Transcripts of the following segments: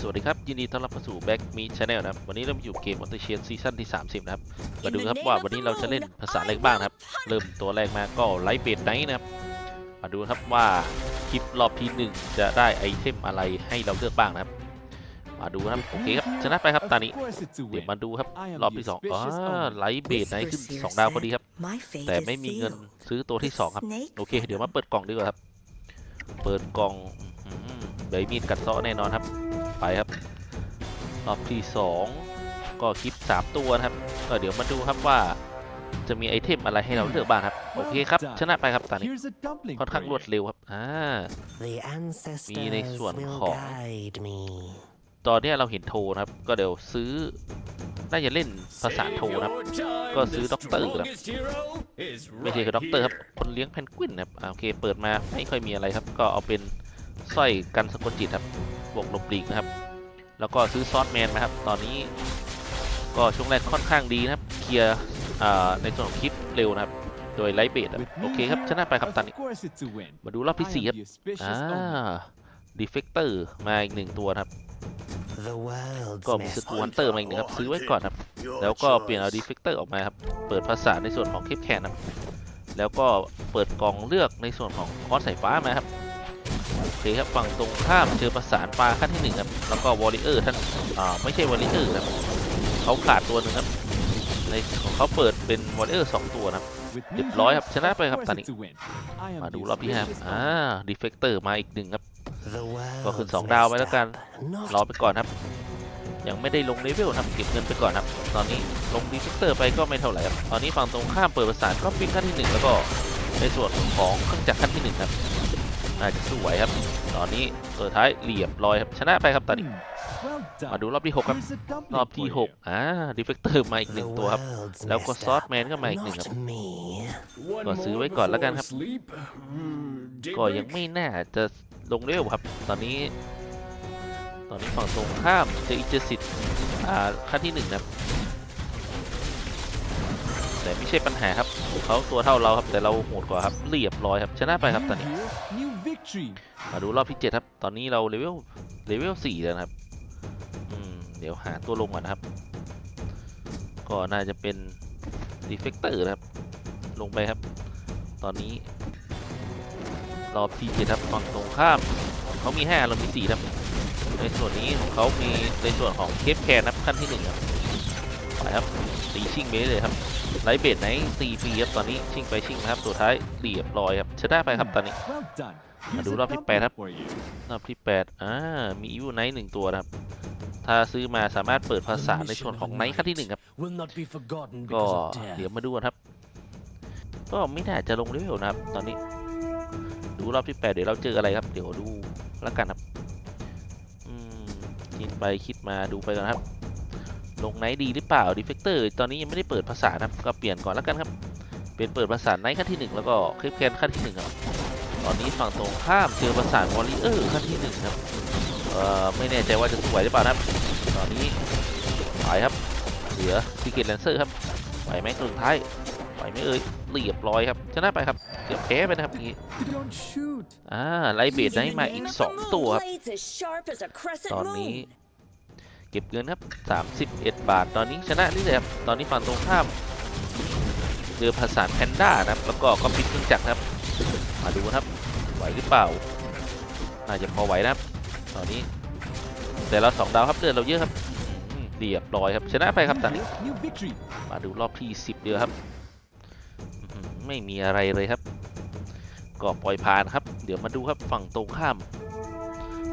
สวัสดีครับ ยินดีต้อนรับเข้าสู่ Back Me Channel นะครับ วันนี้เรามาอยู่เกม Monster Chase ซีซั่นที่ 30 นะครับ มาดูครับว่าวันนี้เราจะเล่นภาษาอะไรบ้างนะครับ เริ่มตัวแรกมาก็ไลท์เบดไนท์นะครับ มาดูครับว่าคลิปรอบที่หนึ่งจะได้ไอเทมอะไรให้เราเลือกบ้างนะครับ มาดูครับ โอเคครับ ชนะไปครับตอนนี้ เดี๋ยวมาดูครับ รอบที่สองอ๋อไลท์เบดไนท์ขึ้น 2 ดาวพอดีครับ แต่ไม่มีเงินซื้อตัวที่ 2 ครับ โอเค เดี๋ยวมาเปิดกล่องดีกว่าครับ เปิดกล่องอื้อหือเดี๋ยวมีดกัดเซาะแน่นอนครับ ไปครับ รอบที่ 2 ก็คลิป 3 ตัวนะครับ ก็เดี๋ยวมาดูครับว่าจะมีไอเทมอะไรให้เราเลือกบ้างครับ โอเคครับ ชนะไปครับตอนนี้ค่อนข้างรวดเร็วครับอ่ามีในส่วนของ ตอนเนี้ยเราเห็นโทรนะครับ ก็เดี๋ยวซื้อน่าจะเล่นภาษาโทรนะครับ ก็ซื้อด็อกเตอร์ครับไม่ใช่คือด็อกเตอร์ครับ คนเลี้ยงเพนกวินนะครับอ่าโอเค เปิดมาไม่ค่อยมีอะไรครับ ก็เอาเป็น สร้อยกันสะกดจิตครับบวกหลบหลีกนะครับ แล้วก็ซื้อซอสแมนนะครับ ตอนนี้ก็ช่วงแรกค่อนข้างดีนะครับ เคลียร์อ่าในส่วนของคลิปเร็วนะครับ โดยไลท์เบดโอเคครับ ชนะไปครับตอนนี้ มาดูรอบที่สี่ครับ อ่าดีเฟกเตอร์มาอีกหนึ่งตัวนะครับ ก็มีสกูฮันเตอร์มาอีกหนึ่งครับ ซื้อไว้ก่อนครับ แล้วก็เปลี่ยนเอาดีเฟกเตอร์ออกมาครับ เปิดภาษาในส่วนของคลิปแคนครับ แล้วก็เปิดกล่องเลือกในส่วนของคอร์สสายฟ้ามาครับโอเคครับฝั่งตรงข้ามเจอประสานปลาขั้นที่หนึ่งครับแล้วก็วอริเออร์ท่านอ่าไม่ใช่วอริเออร์ครับเขาขาดตัวหนึ่งครับในของเขาเปิดเป็นวอริเออร์สองตัวนะครับเรียบร้อยครับชนะไปครับตอนนี้มาดูรอบที่ห้าอ่าดีเฟกเตอร์มาอีกหนึ่งครับก็ขึ้น2ดาวไปแล้วกันรอไปก่อนครับ ยังไม่ได้ลงเลเวลทำเก็บเงินไปก่อนครับ ตอนนี้ลงดีเฟกเตอร์ไปก็ไม่เท่าไหร่ครับตอนนี้ฝั่งตรงข้ามเปิดประสานก็ปิ้งขั้นที่หนึ่งแล้วก็ในส่วนของเครื่องจักรขั้นที่หนึ่งครับ น่าจะสู้ไหวครับ ตอนนี้ตัวท้ายเรียบร้อยครับชนะไปครับตอนนี้ มาดูรอบที่หกครับ รอบที่หกอ่าดีเฟกเตอร์มาอีกหนึ่งตัวครับ แล้วก็ซอสแมนก็มาอีกหนึ่งครับก็ซื้อไว้ก่อนแล้วกันครับ ก็ยังไม่น่าจะลงเร็วครับ ตอนนี้ ตอนนี้ฝั่งตรงข้ามเจออิจสิตอ่าขั้นที่หนึ่งนะครับแต่ไม่ใช่ปัญหาครับ เขาตัวเท่าเราครับ แต่เราโหดกว่าครับ เรียบร้อยครับ ชนะไปครับตอนนี้ มาดูรอบที่ 7 ครับ ตอนนี้เราเลเวลเลเวล4แล้วนะครับอืมเดี๋ยวหาตัวลงก่อนนะครับ ก็น่าจะเป็นดีเฟกเตอร์นะครับ ลงไปครับ ตอนนี้ รอบที่7ครับฝั่งตรงข้าม เขามี 5 เรามี4ครับ ในส่วนนี้ของเขามีในส่วนของเคปแคนนะครับขั้นที่1ครับไปครับตีชิงไปเลยครับไลท์เบดไหนตีฟรีครับตอนนี้ชิงไปชิงมาครับตัวท้ายเรียบร้อยครับชนะไปครับตอนนี้ มาดูรอบที่แปดครับ รอบที่8อ่า มีอีวิไนท์หนึ่งตัวนะครับ ถ้าซื้อมาสามารถเปิดภาษาในส่วนของไนท์ขั้นที่หนึ่งครับ ก็เดี๋ยวมาดูกันครับ ก็ไม่น่าจะลงเลเวลนะครับ ตอนนี้ ดูรอบที่8เดี๋ยวเราเจออะไรครับ เดี๋ยวดูแล้วกันครับ อืมคิดไปคิดมาดูไปก่อนครับ ลงไนท์ดีหรือเปล่าดีเฟกเตอร์ ตอนนี้ยังไม่ได้เปิดภาษานะครับ ก็เปลี่ยนก่อนแล้วกันครับ เป็นเปิดภาษาไนท์ขั้นที่หนึ่งแล้วก็คลิปแคนขั้นที่หนึ่งครับ ตอนนี้ฝั่งตรงข้ามเจอประสานวอลเลเยอร์ขั้นที่หนึ่งครับเอ่อไม่แน่ใจว่าจะสวยหรือเปล่านะครับตอนนี้ไปครับเหลือซิกเก็ตแลนเซอร์ครับไหวไหมตัวสุดท้ายไหวไหมเอ่ยเรียบร้อยครับชนะไปครับเกือบแพ้ไปนะครับอย่างนี้อ่าไลท์เบดได้มาอีก 2 ตัวครับตอนนี้เก็บเงินครับ 31 บาท ตอนนี้ชนะนี่เลยครับตอนนี้ฝั่งตรงข้ามเจอภาษานแพนด้านะครับแล้วก็คอมพิวเครื่องจักรครับ มาดูนะครับ ไหวหรือเปล่า น่าจะพอไหวนะครับ ตอนนี้ แต่เราสองดาวครับเดือนเราเยอะครับอืมเรียบร้อยครับ ชนะไปครับตอนนี้ มาดูรอบที่ 10 เดียวครับอื้อหือไม่มีอะไรเลยครับ ก็ปล่อยผ่านครับ เดี๋ยวมาดูครับฝั่งตรงข้าม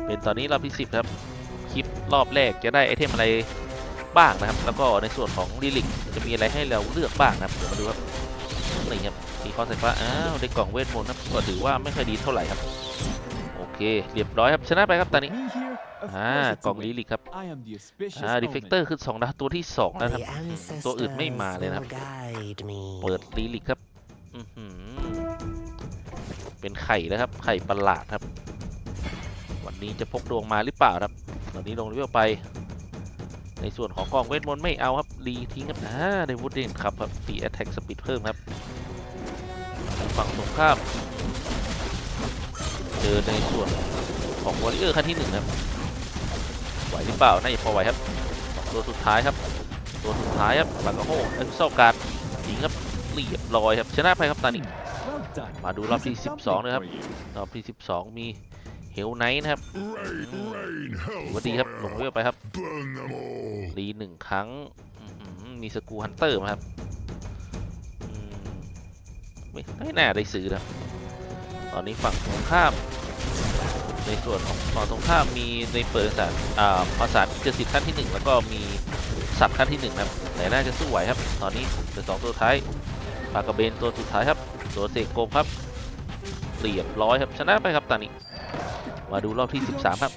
เป็นตอนนี้รอบที่ 10 ครับ คลิปรอบแรกจะได้ไอเทมอะไรบ้างนะครับ แล้วก็ในส่วนของลิลิกจะมีอะไรให้เราเลือกบ้างนะครับ เดี๋ยวมาดูครับนี่ครับ มีข้อสายฟ้าอ้าวได้กล่องเวทมนต์ครับก็ถือว่าไม่ค่อยดีเท่าไหร่ครับ โอเค เรียบร้อยครับชนะไปครับตอนนี้อ่ากล่องลิลิกครับอ่าดีเฟกเตอร์คือ2ดาวตัวที่2นะครับ ตัวอื่นไม่มาเลยนะครับ เปิดลิลิกครับอื้อหือเป็นไข่แล้วครับ ไข่ประหลาดครับ วันนี้จะพกดวงมาหรือเปล่าครับตอนนี้ลงเลเวลไป ในส่วนของกล่องเวทมนต์ไม่เอาครับรีทิ้งครับอ่าได้วูดเดนครับครับตีแอตแทกสปีดเพิ่มครับ ฝั่งตรงข้าม เจอในส่วนของวอริเออร์ขั้นที่หนึ่งครับวไหวหรือเปล่าน่าจะพอไหวครับตัวสุดท้ายครับ ตัวสุดท้ายครับบางกะโฮเอ็กซ์โซการ์ดยิงครับเรียบร้อยครับชนะไปครับตอนนี้ Well done. มาดูรอบที่ Here's a 12นะครับ dumpling for you. รอบที่ 12 มีเฮลไนท์นะครับ Rain, rain, ถือว่าดีครับลงเวลไปครับ burn them all. รีหนึ่งครั้งอื้อหือมีสกูฮันเตอร์มาครับอืม ไม่ไม่น่าได้ซื้อนะครับตอนนี้ฝั่งตรงข้าม ในส่วนของฝั่งตรงข้ามมีในเปิดภาษาอ่าภาษาเจสิทธิ์ขั้นที่หนึ่งแล้วก็มีสัตว์ขั้นที่หนึ่งนะครับแต่น่าจะสู้ไหวครับ ตอนนี้เหลือสองตัวท้ายปากระเบนตัวสุดท้ายครับ ตัวเสกโกมครับเรียบร้อยครับชนะไปครับตอนนี้ มาดูรอบที่ 13 ครับ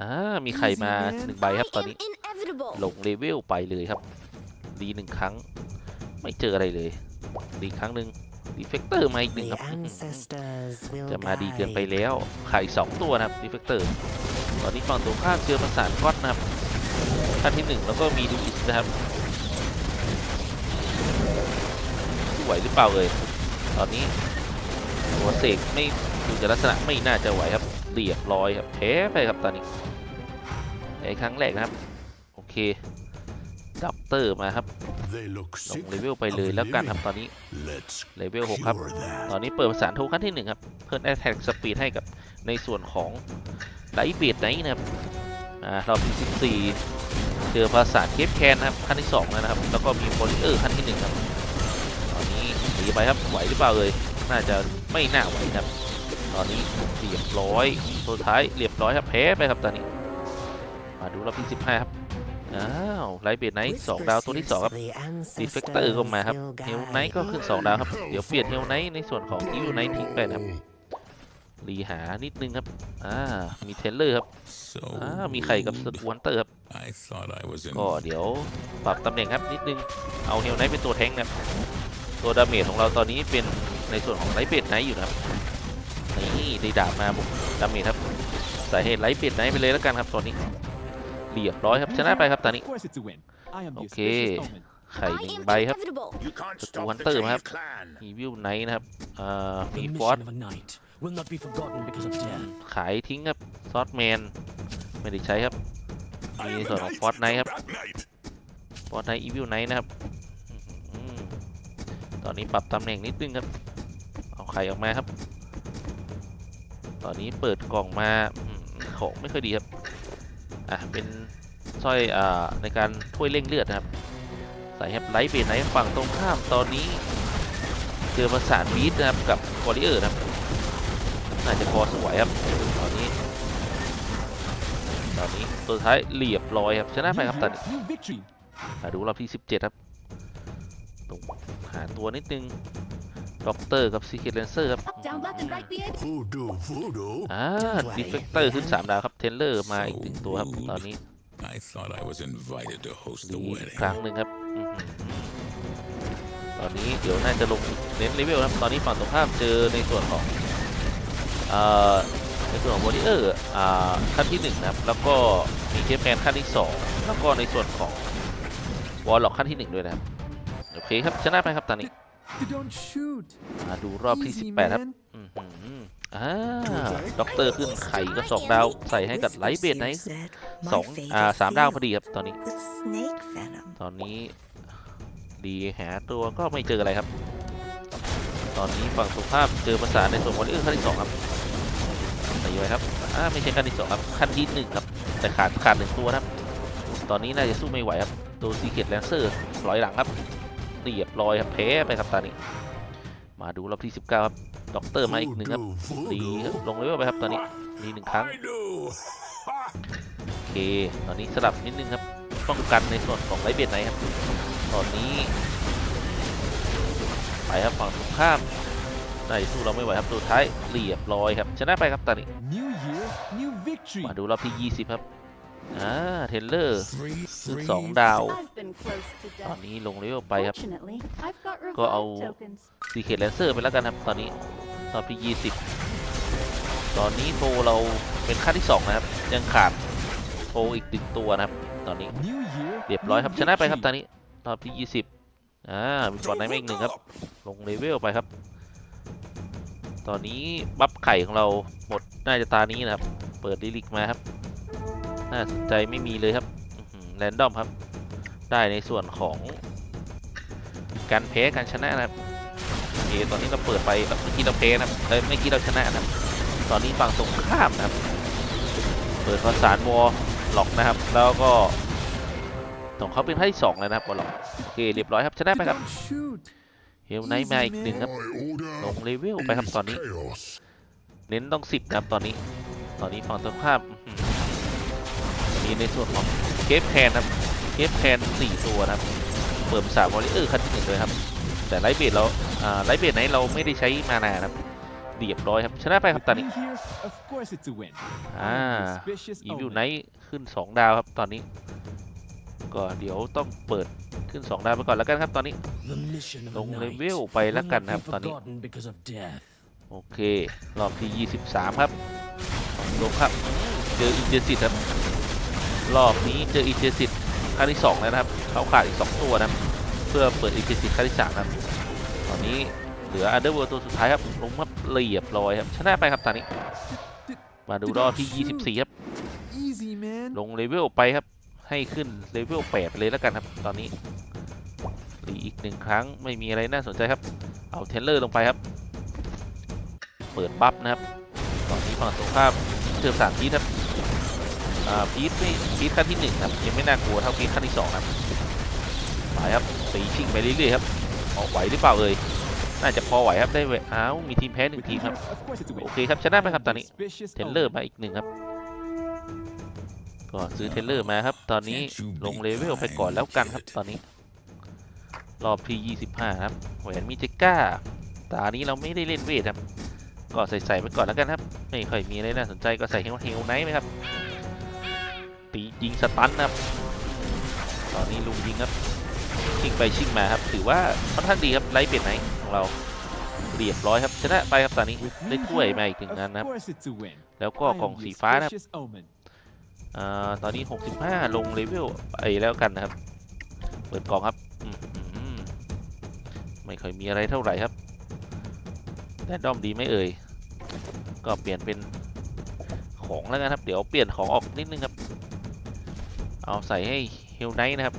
อ่ามีใครมาหนึ่งใบครับตอนนี้ลงเลเวลไปเลยครับรีหนึ่งครั้ง ไม่เจออะไรเลยรีครั้งหนึ่ง ดีเฟกเตอร์มาอีกหนึ่งครับ จะมาดีเกินไปแล้วไข่สองตัวนะครับดีเฟกเตอร์ตอนนี้ฝั่งตรงข้ามเจอประสานก๊อตนะครับขั้นที่หนึ่งแล้วก็มีดูอิสนะครับไหวหรือเปล่าเลยตอนนี้ตัวเสกไม่ดูจากลักษณะไม่น่าจะไหวครับเรียบร้อยครับแพ้ไปครับตอนนี้ในครั้งแรกนะครับ โอเค ดับเตอร์มาครับ They look ล sick. งเลเวลไปเลยแล้วกันครับตอนนี้ Let's เลเวล6ครับ cure that. ตอนนี้เปิดภาษาโทขั้นที่ 1 ครับ เพิ่มแอตแทกสปีดให้กับในส่วนของไลท์เบดไนท์นะครับอ่ารอบที่14เจอภาษาเคปแคนนะครับขั้นที่2แล้วนะครับ แล้วก็มีโพลิเออร์ขั้นที่ 1 ครับ ตอนนี้หนีไปครับไหวหรือเปล่าเลยน่าจะไม่น่าไหวครับ ตอนนี้เรียบร้อยตัวสุดท้ายเรียบร้อยครับแพ้ไปครับตอนนี้ มาดูรอบที่15ครับ อ้าวไลท์เบดไนท์สองดาวตัวที่สองครับ The ดีเฟกเตอร์ก็มาครับ ancestors เฮล will ไนท์ก็ขึ้น2ดาวครับ เดี๋ยวเปลี่ยนเฮลไนท์ในส่วนของอีวิลไนท์ทิ้งไปนะครับรีหานิดนึงครับ อ่า มีเทเลอร์ครับ So อ่า มีไข่กับสกูฮันเตอร์ครับ I thought I was in ก็เดี๋ยวปรับตำแหน่งครับนิดนึง เอาเฮลไนท์เป็นตัวแทงค์ครับ ตัวดาเมจของเราตอนนี้เป็นในส่วนของไลท์เบดไนท์อยู่นะครับ นี่ได้ดาบมาบุกดาเมจครับ สาเหตุไลท์เบดไนท์ไปเลยแล้วกันครับตอนนี้ เรียบร้อยครับชนะไปครับตอนนี้ Of course it's a win. I am the Okay. auspicious omen. ไข่ I หนึ่ง am ใบครับ inevitable. You can't Satu stop the Hunter, Chinese mahal. clan. อีวิลไนท์นะครับอ่า The มีฟ mission อส of a knight will not be forgotten because of death. ขายทิ้งครับซอสแมนไม่ได้ใช้ครับ I มี am ส่วน a ของ knight, ฟอสไนท์ครับ Black Knight. ฟอสไนท์อีวิลไนท์นะครับอื้อหือตอนนี้ปรับตำแหน่งนิดนึงครับ เอาไข่ออกมาครับ ตอนนี้เปิดกล่องมาอืมของไม่ค่อยดีครับ อะเป็นสร้อยอ่าในการถ้วยเร่งเลือดนะครับใส่แฮปไลท์เบนไนท์ฝั่งตรงข้ามตอนนี้เจอประสานบีทนะครับกับวอริเออร์นะครับน่าจะพอสวยครับตอนนี้ตอนนี้ตัวท้ายเรียบร้อยครับชนะไป New ครับตอน year, นี้ new victory. มาดูรอบที่ 17 ครับตรงหาตัวนิดนึง ด็อกเตอร์กับซีเค t เลนเซอร์ครับ Up, down, left, and right, be it. Voodoo, voodoo. อ่าดีเฟกเตอร์ขึ้น 3 ดาวครับ เทนเลอร์มาอีกหนึ่งตัวครับ ตอนนี้ I thought I was invited to host ดี the อีก wedding. ครั้งหนึ่งครับอื้อหือตอนนี้เดี๋ยวน่าจะลงเน้นเลเวลครับ ตอนนี้ฝั่งตรงข้ามเจอในส่วนของเอ่อในส่วนของวอริเออร์อ่าขั้นที่1นะครับ แล้วก็มีเคปแมนขั้นที่ 2 แล้วก็ในส่วนของวอลล็อกขั้นที่ 1 ด้วยนะครับ โอเคครับ ชนะไปครับตอนนี้ You don't shoot. มาดูรอบที่ Easy, 18 ครับ man. อื้อหืออ่าด็อกเตอร์ขึ้นไข่ก็สองดาวใส่ให้กับไลท์เบดไนท์สองอ่าสามดาวพอดีครับตอนนี้ with snake venom. ตอนนี้ดีหาตัวก็ไม่เจออะไรครับ ตอนนี้ฝั่งสุภาพเจอประสานในส่วนวอลเลอร์ขั้นที่สองครับใส่ไว้ครับอ่าไม่ใช่ขั้นที่สองครับขั้นที่หนึ่งครับแต่ขาดขาดหนึ่งตัวครับ ตอนนี้น่าจะสู้ไม่ไหวครับตัวซีเกตแลนเซอร์ร้อยหลังครับ เรียบร้อยครับแพ้ไปครับตอนนี้ มาดูรอบที่ 19 ครับด็อกเตอร์มาอีกหนึ่งครับ Voodoo, ดีครับ voodoo. ลงเลเวลไปครับตอนนี้ดีหนึ่งครั้ง I do. Ha! โอเคตอนนี้สลับนิดนึงครับป้องกันในส่วนของไรเบียดไหนครับตอนนี้ไปครับฝั่งตรงข้ามน่าจะสู้เราไม่ไหวครับตัวท้ายเรียบร้อยครับชนะไปครับตอนนี้ New year, new victory. มาดูรอบที่ 20 ครับ อ่าเทเลอร์ Three, ขึ้น three, สองดาว I've been close to ตอน death. นี้ลงเลเวลไปครับ Fortunately, I've got Có ầu- revive tokens. ซีเค t แลนเซอร์ไปแล้วกันครับ ตอนนี้รอบที่ 20 ตอนนี้โทรเราเป็นขั้นที่ 2 นะครับ ยังขาดโทรอีกตึงตัวนะครับ ตอนนี้ New year, เรียบร้อยครับชนะไปครับตอน victory. นี้รอบที่ 20อ่ามีบอลไนท์มาอีกหนึ่งครับ ลงเลเวลไปครับ ตอนนี้บัฟไข่ของเราหมดน่าจะตานี้นะครับ เปิดลิลิกมาครับ น่าสนใจไม่มีเลยครับแรนดอมครับ ได้ในส่วนของการแพ้การชนะนะครับโอเคตอนนี้เราเปิดไปเมื่อกี้เราแพ้นะครับเอ้ยเมื่อกี้เราชนะนะครับ ตอนนี้ฝั่งตรงข้ามนะครับ เปิดภาษานวอลล็อกนะครับ แล้วก็ของเขาเป็นท่าที่สองแล้วนะครับวอลล็อกโอเคเรียบร้อยครับชนะไปครับเฮลไนท์มาอีกหนึ่งครับลงเลเวลไปครับตอนนี้ เน้นต้องสิบครับตอนนี้ ตอนนี้ฝั่งตรงข้าม อื้อหือมีในส่วนของเกฟแคนครับเกฟแคนสี่ตัวนะครับเปิดภาษาวอลเลอร์คันที่หนึ่งเลยครับ แต่ไลท์เบดเราอ่าไลท์เบดไหนเราไม่ได้ใช้มานานะครับเรียบร้อยครับชนะไปครับ With ตอนนี้ me here, of course it's a win. อ่า I am the auspicious อีวิว omen. ไนท์ขึ้น 2 ดาวครับตอนนี้ ก็เดี๋ยวต้องเปิดขึ้น 2 ดาวไปก่อนแล้วกันครับตอนนี้ The mission of ล a งเล night เวลไป will แล้วกัน not นะครับ be ตอนนี้ forgotten because of death. โอเครอบที่ 23 ครับลงครับเจออินเจสิตครับ รอบนี้เจออินเจสิตครั้งที่2แล้วนะครับ เขาขาดอีก 2 ตัวนะครับ เพื่อเปิดอินเจสิตครั้งที่3ครับ ตอนนี้เหลืออันเดอร์เวิร์ตัวสุดท้ายครับ ลงมาเรียบร้อยครับ ชนะไปครับตอนนี้ มาดูรอบที่ 24 ครับ Easy, man. ลงเลเวลไปครับ ให้ขึ้นเลเวล8ไปเลยแล้วกันครับ ตอนนี้รีอีกหนึ่งครั้งไม่มีอะไรน่าสนใจครับ เอาเทรลเลอร์ลงไปครับ เปิดบัฟนะครับ ตอนนี้ฝั่งตรงข้ามเจอสามพีทครับอ่า พีทไม่พีทขั้นที่หนึ่งครับยังไม่น่ากลัวเท่าพีทขั้นที่สองครับไปครับตีชิงไปเรื่อยๆครับออกไหวหรือเปล่าเอ่ยน่าจะพอไหวครับได้เว้ยอ้าวมีทีมแพ้หนึ่งทีครับโอเคครับชนะไปครับตอนนี้เทรลเลอร์มาอีกหนึ่งครับก็ซื้อเทรลเลอร์มาครับตอนนี้ลงเลเวลไปก่อนแล้วกันครับตอนนี้ รอบที่25ครับแหวนมีเจก้าตานี้เราไม่ได้เล่นเวทครับก็ใส่ใส่ไปก่อนแล้วกันครับไม่ค่อยมีอะไรน่าสนใจก็ใส่เฮลเฮลไนท์ไหมครับ ยิงสตันครับ ตอนนี้ลุงยิงครับ ชิงไปชิงมาครับ ถือว่าค่อนข้างดีครับไลท์เบ็ดไหนของเราเรียบร้อยครับชนะไปครับตอนนี้ With me ได้ถ้วย here, มาอีกหนึ่ง of นันนะครับ course it's a win. แล้วก็ I กล่อง am สี the ฟ้านะครับ auspicious omen. อ่าตอนนี้ 65 ลงเลเวลไปแล้วกันนะครับ เปิดกล่องครับอืมอืมไม่ค่อยมีอะไรเท่าไหร่ครับแรนดอมดีไหมเอ่ย ก็เปลี่ยนเป็นของแล้วกันครับ เดี๋ยวเปลี่ยนของออกนิดนึงครับ เอาใส่ให้เฮลไนท์นะครับ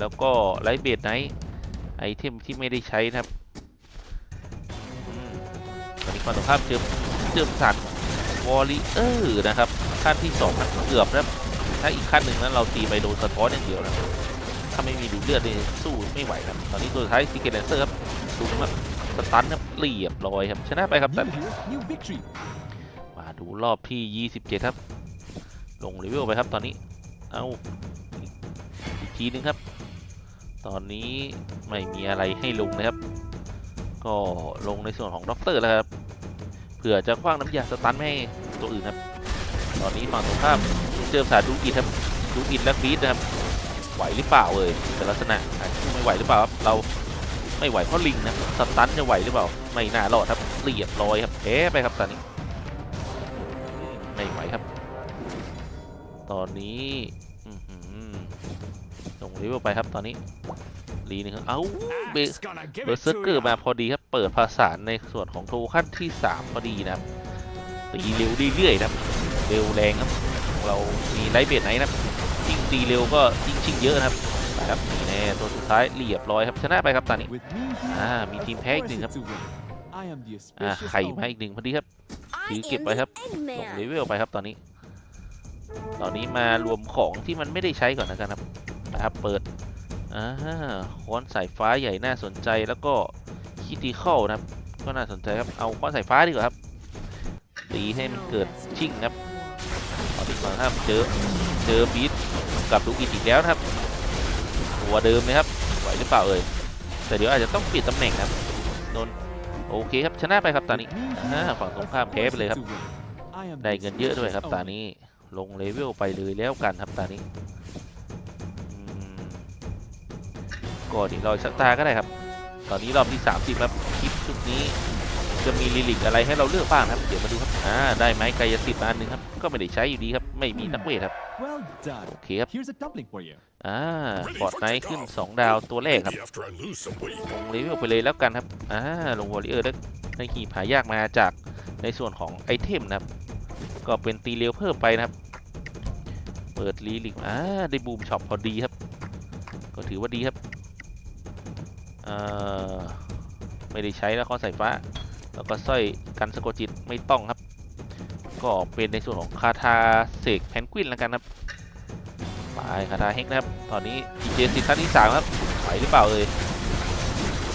แล้วก็ไลท์เบดไนท์ไอเทมที่ไม่ได้ใช้นะครับอืมตอนนี้ความตรงข้ามเจอเจอสันวอลเลเออร์นะครับขั้นที่สองนะเกือบนะถ้าอีกขั้นหนึ่งนั้นเราตีไปโดนสะท้อนอย่างเดียวนะถ้าไม่มีดูดเลือดนี่สู้ไม่ไหวครับตอนนี้ตัวสุดท้ายซีเกตแลนเซอร์ครับดูครับสตันครับเรียบร้อยครับชนะไปครับ New แต่ here, new victory. มาดูรอบที่ 27 ครับ ลงเลเวลไปครับตอนนี้ เอาอีกอีกทีนึงครับ ตอนนี้ไม่มีอะไรให้ลงนะครับ ก็ลงในส่วนของด็อกเตอร์แล้วครับเผื่อจะคว้างน้ำยาสตันให้ตัวอื่นครับ ตอนนี้ฝั่งตรงข้ามเจอสาดูอินครับดูอิและบีดนะครับไหวหรือเปล่าเอ่ยแต่ลักษณะอาจจะไม่ไหวหรือเปล่าครับเราไม่ไหวเพราะลิงนะสตันจะไหวหรือเปล่า ไม่น่ารอดครับเรียบร้อยครับแพ้ไปครับตอนนี้ไม่ไหวครับ ตอนนี้อื้อหือลงเลเวลไปครับตอนนี้รีหนึงครับเอ้าเบ Axe gonna give เบอ it ร์เซอร์ to เกอร์ ya. มาพอดีครับ เปิดภาษานในส่วนของโทขั้นที่ 3 พอดีนะครับตีเร็วเรื่อยๆนะครับ เร็วแรงครับเรามีไลท์เบดไหนนะครับยิงตีเร็วก็ยิงชิงเยอะนะครับไปครับนี่แน่ตัวสุดท้ายเรียบร้อยครับชนะไปครับตอนนี้ With me here, อ่ามี of ทีมแพ้อีก course หนึ่งครับ it's a win. I am the อ่า auspicious ไข่มา omen. อีกหนึ่งพอดีครับ I Cứ kịp am vậy the hấp. Eggman. ลงเลเวลไปครับตอนนี้ ตอนนี้มารวมของที่มันไม่ได้ใช้ก่อนนะครับนะครับ เปิดอ่าค้อนสายฟ้าใหญ่น่าสนใจแล้วก็คิติเข้านะครับ ก็น่าสนใจครับเอาค้อนสายฟ้าดีกว่าครับตีให้มันเกิดชิ่งครับตอนนี้ก่อนครับเจอเจอบีทกับลูกอินอีกแล้วนะครับตัวเดิมเลยครับไหวหรือเปล่าเอ่ยแต่เดี๋ยวอาจจะต้องเปลี่ยนตำแหน่งครับนนโอเคครับชนะไปครับตอนนี้ With me อ่าฝั่งตรงข้ามแพ้ไปเลยครับได้เงินเยอะด้วยครับตา omen. นี้ ลงเลเวลไปเลยแล้วกันครับตานี้อืมก็เดี๋ยวรออีกสักตาก็ได้ครับ ตอนนี้รอบที่ 30ครับคลิปชุดนี้ จะมีลิลิกอะไรให้เราเลือกบ้างครับ เดี๋ยวมาดูครับอ่าได้ไหมกายสิทธิ์มาอันหนึงครับ ก็ไม่ได้ใช้อยู่ดีครับ ไม่มีนักเวทครับ Well done. โอเคครับ Here's a dumpling for you. อ่าบอดไนท์ขึ้น 2 ดาวตัวแรกครับ Maybe after I lose some weight. ลงเลเวลไปเลยแล้วกันครับ อ่า ลงวอริเออร์ได้ได้หีบหายากมาจากในส่วนของไอเทมนะครับ ก็เป็นตีเร็วเพิ่มไปนะครับ เปิดรีลิกอ่าได้บูมช็อปพอดีครับ ก็ถือว่าดีครับเอ่อไม่ได้ใช้แล้วข้อสายฟ้า แล้วก็สร้อยกันสะกดจิตไม่ต้องครับ ก็เป็นในส่วนของคาถาเสกแพนกวินแล้วกันครับไปคาถาเฮกนะครับ ตอนนี้ดีเจสิท่านที่สามครับไหวหรือเปล่าเอ่ย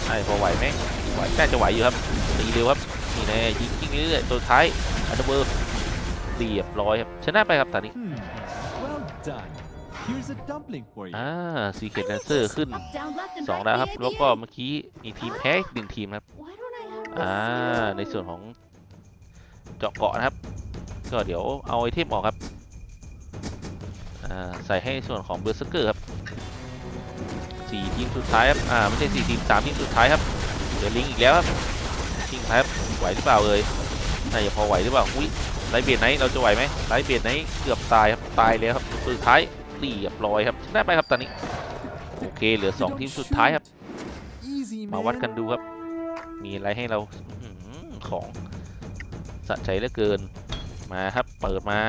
ใช่พอไหวไหมไหวน่าจะไหวอยู่ครับตีเร็วครับนี่แน่ยิงยิงเรื่อยๆตัวท้ายอันดับเบอร์ เรียบร้อยครับชนะไปครับตอนนี้ Hmm. Well done. Here's a dumpling for you. อ่าซีเกตแดนเซอร์ขึ้น Up, down, left, and สอง right ดาวครับ B, A, B, แล้วก็ A. เมื่อกี้มีทีมแพ้อีกหนึ่งทีมครับ Why don't I have อ่า this? ในส่วนของเจาะเกาะนะครับ ก็เดี๋ยวเอาไอเทมออกครับอ่าใส่ให้ส่วนของเบอร์สเกอร์ครับสี่ทีมสุดท้ายครับอ่าไม่ใช่สี่ทีมสามทีมสุดท้ายครับเดี๋ยวลิงก์อีกแล้วครับทีมท้ายครับไหวหรือเปล่าเอ่ยน่าจะพอไหวหรือเปล่าอุ้ย ไลเบียดไหนเราจะไหวไหมไลเบียดไหนเกือบตายครับตายแล้วครับสุดท้ายเรียบร้อยครับชนะไปครับตอนนี้โอเคเหลือสองทีมสุดท้ายครับ มาวัดกันดูครับ มีอะไรให้เราของสะใจเหลือเกินมาครับเปิดมา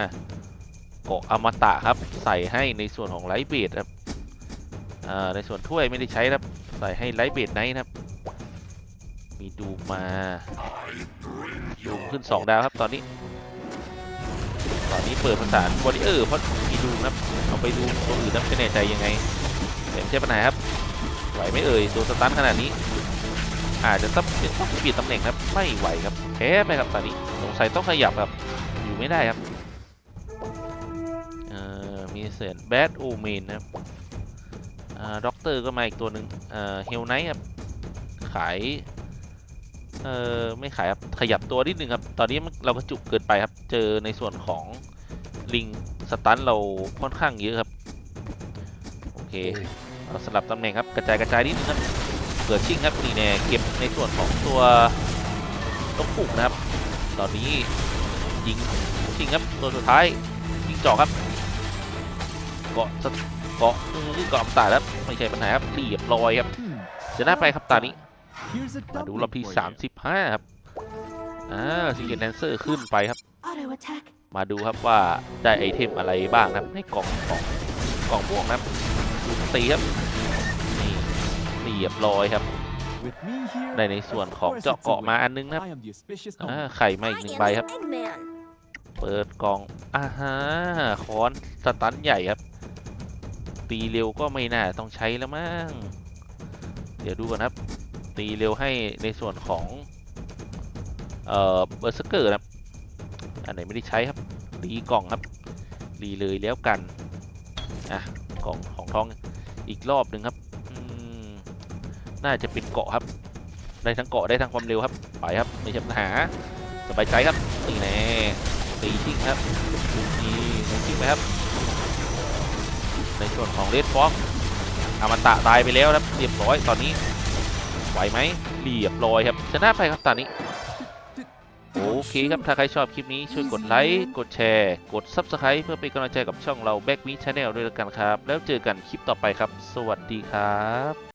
เกาะอมตะครับ ใส่ให้ในส่วนของไลท์เบดครับในส่วนถ้วยไม่ได้ใช้ครับ ใส่ให้ไลท์เบดไนท์นครับ มีดูมาดูขึ้น 2 ดาวครับตอนนี้ ตอนนี้เปิดภาษาบอดี้เออร์เพราะมีดูมครับเอาไปดูตัวอื่นนะไม่แน่ใจยังไงแต่ไม่ใช่ปัญหาครับไหวไหมเอ่ยโดนสตันขนาดนี้ อาจจะต้องต้องเปลี่ยนตำแหน่งครับไม่ไหวครับแพ้ไปครับตอนนี้สงสัยต้องขยับครับอยู่ไม่ได้ครับเอ่อมีเศษแบดโอเมนนะครับอ่าด็อกเตอร์ก็มาอีกตัวหนึ่งเอ่อเฮลไนท์ครับขาย เอ่อไม่ขายครับ ขยับตัวนิดนึงครับ ตอนนี้มันเราก็จุกเกินไปครับ เจอในส่วนของลิงสตันเราค่อนข้างเยอะครับ โอเค เราสลับตำแหน่งครับ กระจายกระจายนิดนึงครับ เกิดชิ่งครับนี่แน่เก็บในส่วนของตัวต้องปลุกนะครับ ตอนนี้ยิงชิ่งครับ ตัวสุดท้ายยิงเจาะครับ เกาะสะเกาะอือเกาะอมตะครับไม่ใช่ปัญหาครับเรียบร้อยครับ Hmm. ชนะไปครับตอนนี้ Here's a มาดู dumpling รอบที่ for you. 35 ครับอ่าซิงเกิลแดนเซอร์ขึ้นไปครับ Auto attack. มาดูครับว่าได้ไอเทมอะไรบ้างครับในกล่องของกล่องม่วงนะครับดูตีครับนี่เรียบร้อยครับ With me here, ได้ในส่วนของ course เจาะ it's a เกาะมา win. อันนึงนะครับ I am the auspicious อ่า owner. ไข่มาอีก I หนึ่ง am ใบ the ครับ Eggman. เปิดกล่องอ่าฮะคอนสตันใหญ่ครับ ตีเร็วก็ไม่น่าต้องใช้แล้วมั้งเดี๋ยวดูก่อนครับ ตีเร็วให้ในส่วนของ เอ่อเบอร์สเกอร์ครับ อันไหนไม่ได้ใช้ครับรีกล่องครับรีเลยแล้วกันอะกล่องของทองอีกรอบหนึ่งครับน่าจะเป็นเกาะครับ ได้ทั้งเกาะได้ทั้งความเร็วครับไปครับไม่ใช่ปัญหาสบายใจครับนี่แน่ตีทิ้งครับนี่ตีทิ้งไหมครับ ในส่วนของเลดฟอกอมตะตายไปแล้วครับเรียบร้อยตอนนี้ ไหวไหมเรียบร้อยครับชนะไปครับตอนนี้โอเคครับถ้าใครชอบคลิปนี้ช่วยกดไลค์กดแชร์ กด Subscribe เพื่อเป็นกำลังใจกับช่องเรา Back Me Channel ด้วยละกันครับ แล้วเจอกันคลิปต่อไปครับ สวัสดีครับ